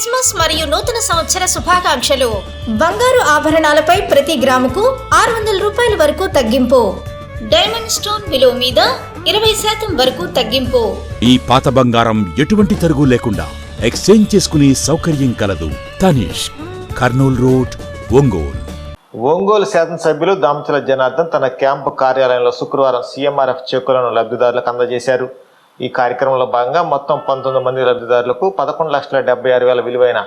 Christmas మరియు నూతన సంవత్సర శుభాకాంక్షలు. బంగారు ఆభరణాలపై ప్రతి గ్రాముకు ఆరు వందల రూపాయల వరకు తగ్గింపు. డైమండ్ స్టోన్ విలువ మీద ఇరవై శాతం వరకు తగ్గింపు. ఈ పాత బంగారం ఎటువంటి తరుగు లేకుండా ఎక్స్చేంజ్ చేసుకునే సౌకర్యం కలదు. తనిష్ కర్నూల్ రోడ్ ఒంగోల్. ఒంగోలు శాసనసభ్యులు దామచల జనార్దన్ తన క్యాంపు కార్యాలయంలో శుక్రవారం సీఎంఆర్ఎఫ్ చెక్కులను లబ్ధిదారులకు అందజేశారు. ఈ కార్యక్రమంలో భాగంగా మొత్తం పంతొమ్మిది మంది లబ్ధిదారులకు పదకొండు లక్షల డెబ్బై ఆరు వేల విలువైన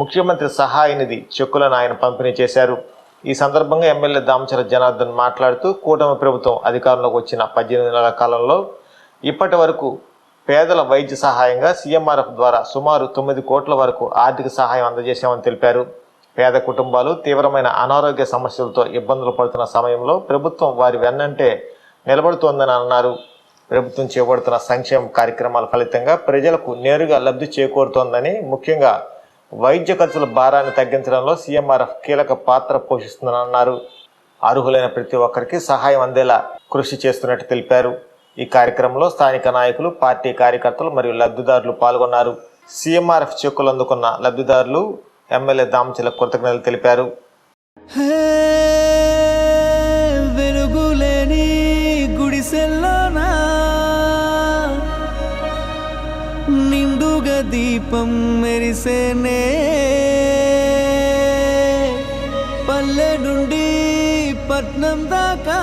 ముఖ్యమంత్రి సహాయ నిధి చెక్కులను ఆయన పంపిణీ చేశారు. ఈ సందర్భంగా ఎమ్మెల్యే దామచర జనార్దన్ మాట్లాడుతూ కూటమి ప్రభుత్వం అధికారంలోకి వచ్చిన పద్దెనిమిది నెలల కాలంలో ఇప్పటి వరకు పేదల వైద్య సహాయంగా సీఎంఆర్ఎఫ్ ద్వారా సుమారు తొమ్మిది కోట్ల వరకు ఆర్థిక సహాయం అందజేశామని తెలిపారు. పేద కుటుంబాలు తీవ్రమైన అనారోగ్య సమస్యలతో ఇబ్బందులు పడుతున్న సమయంలో ప్రభుత్వం వారి వెన్నంటే నిలబడుతోందని అన్నారు. ప్రభుత్వం చేపడుతున్న సంక్షేమ కార్యక్రమాల ఫలితంగా ప్రజలకు నేరుగా లబ్ధి చేకూరుతోందని ముఖ్యంగా వైద్య ఖర్చుల భారాన్ని తగ్గించడంలో సీఎంఆర్ఎఫ్ కీలక పాత్ర పోషిస్తుందని అన్నారు అర్హులైన ప్రతి ఒక్కరికి సహాయం అందేలా కృషి చేస్తున్నట్టు తెలిపారు. ఈ కార్యక్రమంలో స్థానిక నాయకులు పార్టీ కార్యకర్తలు మరియు లబ్ధిదారులు పాల్గొన్నారు. సీఎంఆర్ఎఫ్ చెక్కులు అందుకున్న లబ్ధిదారులు ఎమ్మెల్యే దామచిల కృతజ్ఞతలు తెలిపారు. దీపం మెరిసేనే. పల్లె నుండి పట్నం దాకా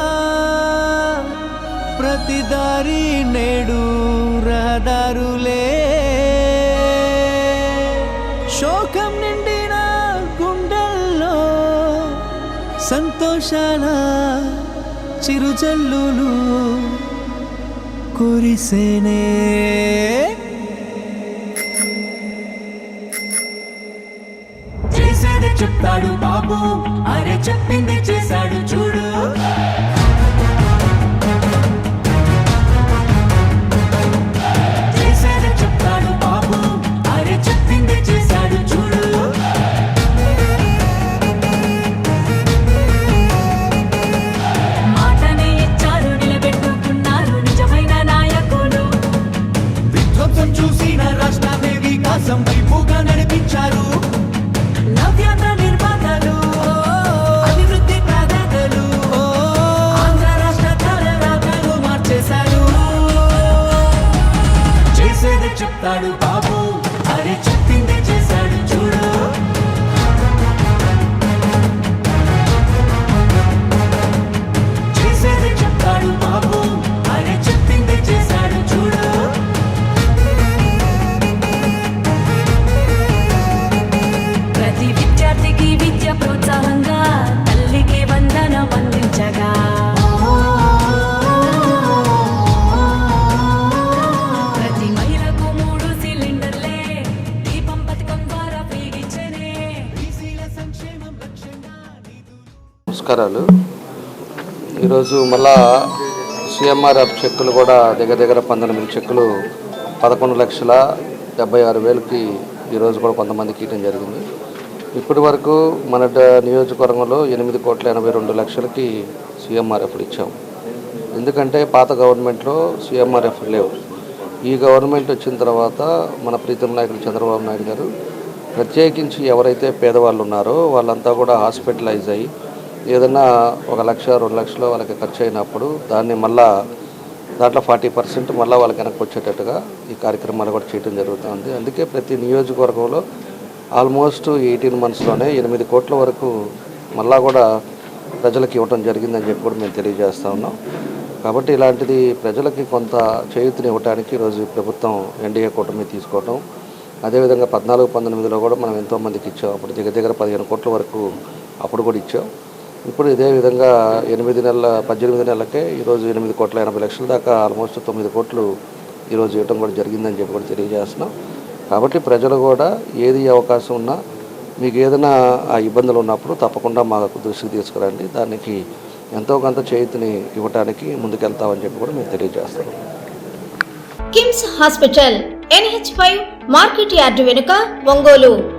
ప్రతి దారి నేడు రహదారులే. శోకం నిండిన గుండెల్లో సంతోషాల చిరుచల్లులు కురిసేనే. chip in the నమస్కారాలు ఈరోజు మళ్ళా సిఎంఆర్ఎఫ్ చెక్కులు కూడా దగ్గర దగ్గర పంతొమ్మిది చెక్కులు పదకొండు లక్షల డెబ్బై ఆరు వేలకి ఈరోజు కూడా కొంతమందికి ఇవ్వడం జరిగింది. ఇప్పటి వరకు మన నియోజకవర్గంలో ఎనిమిది కోట్ల ఎనభై రెండు లక్షలకి సిఎంఆర్ఎఫ్లు ఇచ్చాం. ఎందుకంటే పాత గవర్నమెంట్లో సీఎంఆర్ఎఫ్ లేవు. ఈ గవర్నమెంట్ వచ్చిన తర్వాత మన ప్రీతం నాయకుడు చంద్రబాబు నాయుడు గారు ప్రత్యేకించి ఎవరైతే పేదవాళ్ళు ఉన్నారో వాళ్ళంతా కూడా హాస్పిటలైజ్ అయ్యి ఏదైనా ఒక లక్ష రెండు లక్షలు వాళ్ళకి ఖర్చు అయినప్పుడు దాన్ని మళ్ళా దాంట్లో ఫార్టీ పర్సెంట్ మళ్ళీ వాళ్ళకి వెనక్కి వచ్చేటట్టుగా ఈ కార్యక్రమాలు కూడా చేయడం జరుగుతుంది. అందుకే ప్రతి నియోజకవర్గంలో ఆల్మోస్ట్ ఎయిటీన్ మంత్స్లోనే ఎనిమిది కోట్ల వరకు మళ్ళా కూడా ప్రజలకు ఇవ్వటం జరిగిందని చెప్పి కూడా మేము తెలియజేస్తా ఉన్నాం. కాబట్టి ఇలాంటిది ప్రజలకి కొంత చేయూతిని ఇవ్వడానికి ఈరోజు ప్రభుత్వం ఎన్డీఏ కూటమి తీసుకోవటం అదేవిధంగా పద్నాలుగు పంతొమ్మిదిలో కూడా మనం ఎంతోమందికి ఇచ్చాం. అప్పుడు దగ్గర దగ్గర పదిహేను కోట్ల వరకు అప్పుడు కూడా ఇచ్చాం. ఇప్పుడు ఇదే విధంగా ఎనిమిది నెలల పద్దెనిమిది నెలలకే ఈరోజు ఎనిమిది కోట్ల ఎనభై లక్షల దాకా ఆల్మోస్ట్ తొమ్మిది కోట్లు ఈరోజు ఇవ్వడం కూడా జరిగిందని చెప్పి కూడా తెలియజేస్తున్నాం. కాబట్టి ప్రజలు కూడా ఏది అవకాశం ఉన్నా మీకు ఏదైనా ఆ ఇబ్బందులు ఉన్నప్పుడు తప్పకుండా మాకు దృష్టికి తీసుకురండి. దానికి ఎంతో కొంత చేతిని ఇవ్వడానికి ముందుకెళ్తామని చెప్పి కూడా మేము తెలియజేస్తాం KIMS hospital NH five market yard వెనుక ఒంగోలు.